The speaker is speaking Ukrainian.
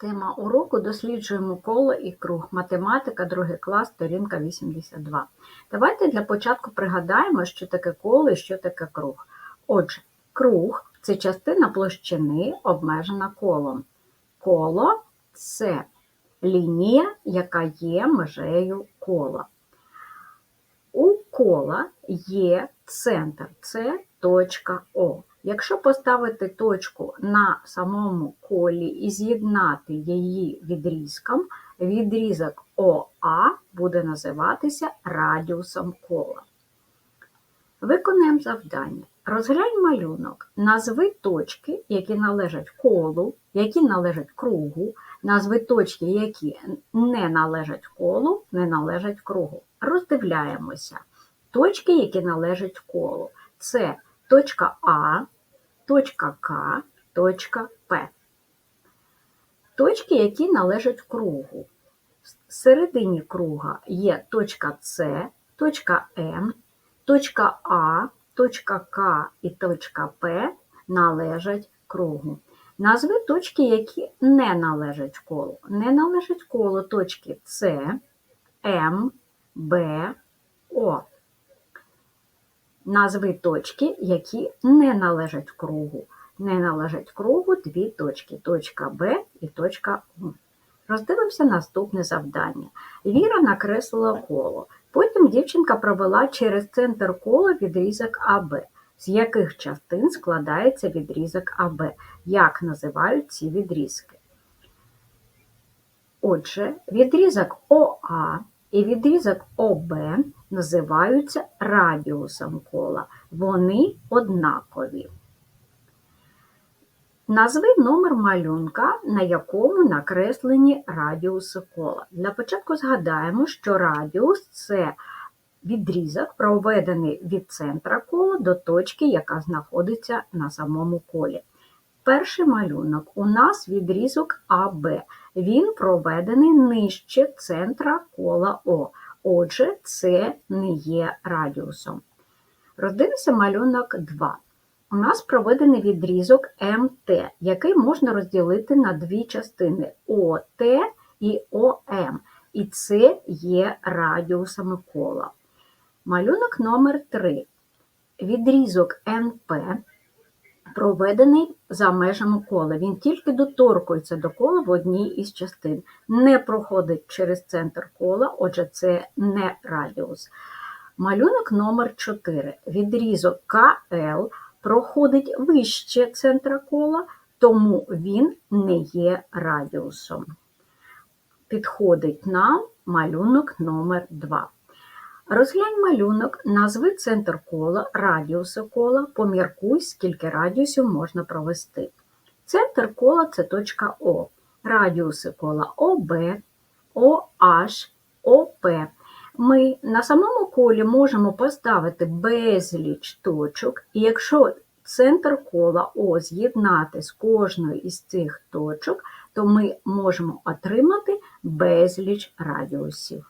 Тема уроку досліджуємо коло і круг. Математика, другий клас, сторінка 82. Давайте для початку пригадаємо, що таке коло і що таке круг. Отже, круг це частина площини, обмежена колом. Коло це лінія, яка є межею кола. У кола є центр, це точка О. Якщо поставити точку на самому колі і з'єднати її відрізком, відрізок ОА буде називатися радіусом кола. Виконуємо завдання. Розглянь малюнок. Назви точки, які належать колу, які належать кругу, назви точки, які не належать колу, не належать кругу. Роздивляємося. Точки, які належать колу. Це точка А, точка К, точка П. Точки, які належать кругу. Всередині круга є точка С, точка М, точка А, точка К і точка П належать кругу. Назви точки, які не належать колу. Не належать колу точки С, М, Б, О. Назви точки, які не належать кругу. Не належать кругу дві точки точка Б і точка У. Роздивимося наступне завдання. Віра накреслила коло. Потім дівчинка провела через центр кола відрізок АБ. З яких частин складається відрізок АБ? Як називають ці відрізки? Отже, відрізок ОА і відрізок ОБ називаються радіусом кола. Вони однакові. Назви номер малюнка, на якому накреслені радіуси кола. Для початку згадаємо, що радіус це відрізок, проведений від центра кола до точки, яка знаходиться на самому колі. Перший малюнок у нас відрізок АБ. Він проведений нижче центра кола О. Отже, це не є радіусом. Роздивимося малюнок 2. У нас проведений відрізок МТ, який можна розділити на дві частини ОТ і ОМ. І це є радіусами кола. Малюнок номер 3. Відрізок НП проведений за межами кола. Він тільки доторкується до кола в одній із частин. Не проходить через центр кола, отже, це не радіус. Малюнок номер 4. Відрізок КЛ проходить вище центра кола, тому він не є радіусом. Підходить нам малюнок номер 2. Розглянь малюнок, назви центр кола, радіуси кола, поміркуй, скільки радіусів можна провести. Центр кола це точка О. Радіуси кола ОБ, OH, ОП. Ми на самому колі можемо поставити безліч точок, і якщо центр кола О з'єднати з кожною із цих точок, то ми можемо отримати безліч радіусів.